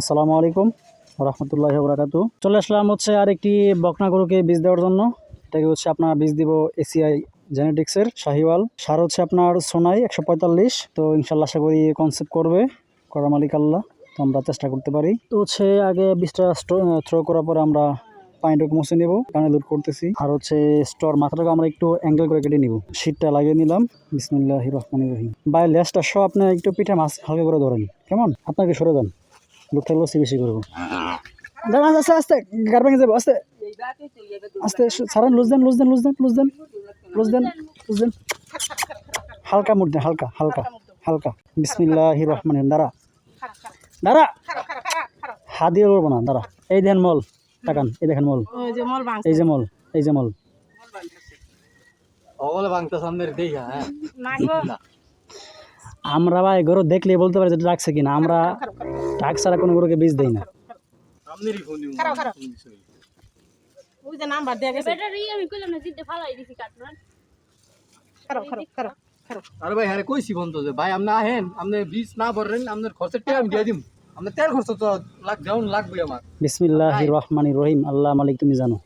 আসসালামু আলাইকুম রহমতুল্লাহ বরাকাতু চলে আসলাম হচ্ছে আর একটি বকনা গরুকে বীজ দেওয়ার জন্য। এটাকে হচ্ছে আপনার বীজ দিব এসিআই জেনেটিক্সের শাহিওয়াল। সার হচ্ছে আপনার সোনাই একশো পঁয়তাল্লিশ। তো ইনশাল্লাহ আশা করি কনসেপ্ট করবে। করা মালিক আল্লাহ। তো আমরা চেষ্টা করতে পারি। তো হচ্ছে আগে বীজটা থ্রো করার পরে আমরা পানিটুকু মুছে নেব। কানে লুট করতেছি। আর হচ্ছে স্টোর মাথাটাকে আমরা একটু অ্যাঙ্গেল করে কেটে নিব। শীতটা লাগিয়ে নিলাম। বিসমুল্লাহ রহমান রহিম। বাই লেসটা সব আপনি একটু পিঠে মাছ হালকা করে ধরেন। কেমন? আপনাকে সরে দেন লোকটা বেশি বেশি করব। দাঁড়ান আস্তে আস্তে গার ভেঙে যাব আস্তে। আস্তে সারান লুজ দেন লুজ দেন লুজ দেন লুজ দেন লুজ দেন লুজ দেন। হালকা মুড দেন হালকা হালকা হালকা। বিসমিল্লাহ রহমান দাঁড়া। দাঁড়া। হাত দিয়ে করব না দাঁড়া। এই দেখেন মল তাকান এই দেখেন মল। ওই যে মল ভাঙছে। এই যে মল এই যে মল। হ্যাঁ। আমরা ভাই গরু দেখলে বলতে পারি যে ডাকছে কিনা আমরা ডাক ছাড়া কোনো গরুকে বীজ দেই না। সামনেরই ফোন দিব। খারাপ, খারাপ। ওই যে নাম্বার দিয়ে গেছে। ব্যাটারি আমি কইলাম না আরে ভাই হ্যাঁ কইছি যে ভাই আপনি আহেন আপনি বীজ না ভরেন আপনার খরচের টাকা আমি দিয়ে দিম। আপনার তেল খরচ তো লাগ যেমন লাগবে আমার। বিসমিল্লাহ রহমান রহিম। আল্লাহ মালিক তুমি জানো।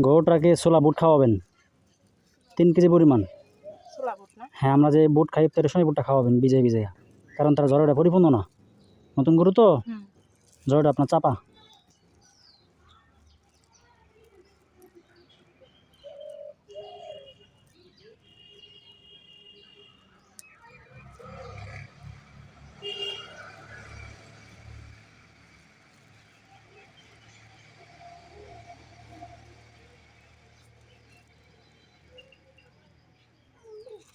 গরুটাকে ছোলা বুট খাওয়াবেন। তিন কেজি পরিমাণ। হ্যাঁ আমরা যে বুট খাই তার সময় বুটটা খাওয়াবেন বিজয় বিজয় কারণ তার জ্বরটা পরিপূর্ণ না। নতুন গরু তো? জ্বরটা আপনার চাপা।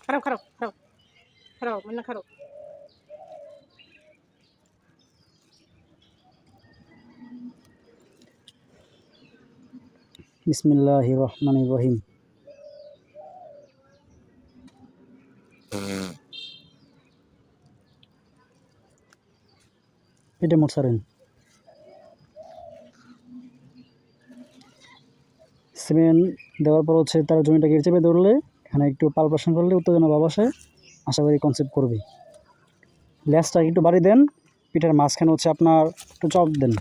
খারাপ খারাপ খারাপ খারাপ মানে খারাপ বিসমিল্লাহ রহমান রহিম পেটে মোট সারেন। সিমেন্ট দেওয়ার পর হচ্ছে তার জমিটাকে চেপে ধরলে এখানে একটু পালপাশন করলে উত্তেজনা ভাব আসে। আশা করি কনসেপ্ট করবে ল্যাসটা একটু বাড়ি দেন, পিঠার মাঝখানে হচ্ছে আপনার একটু চপ দেন।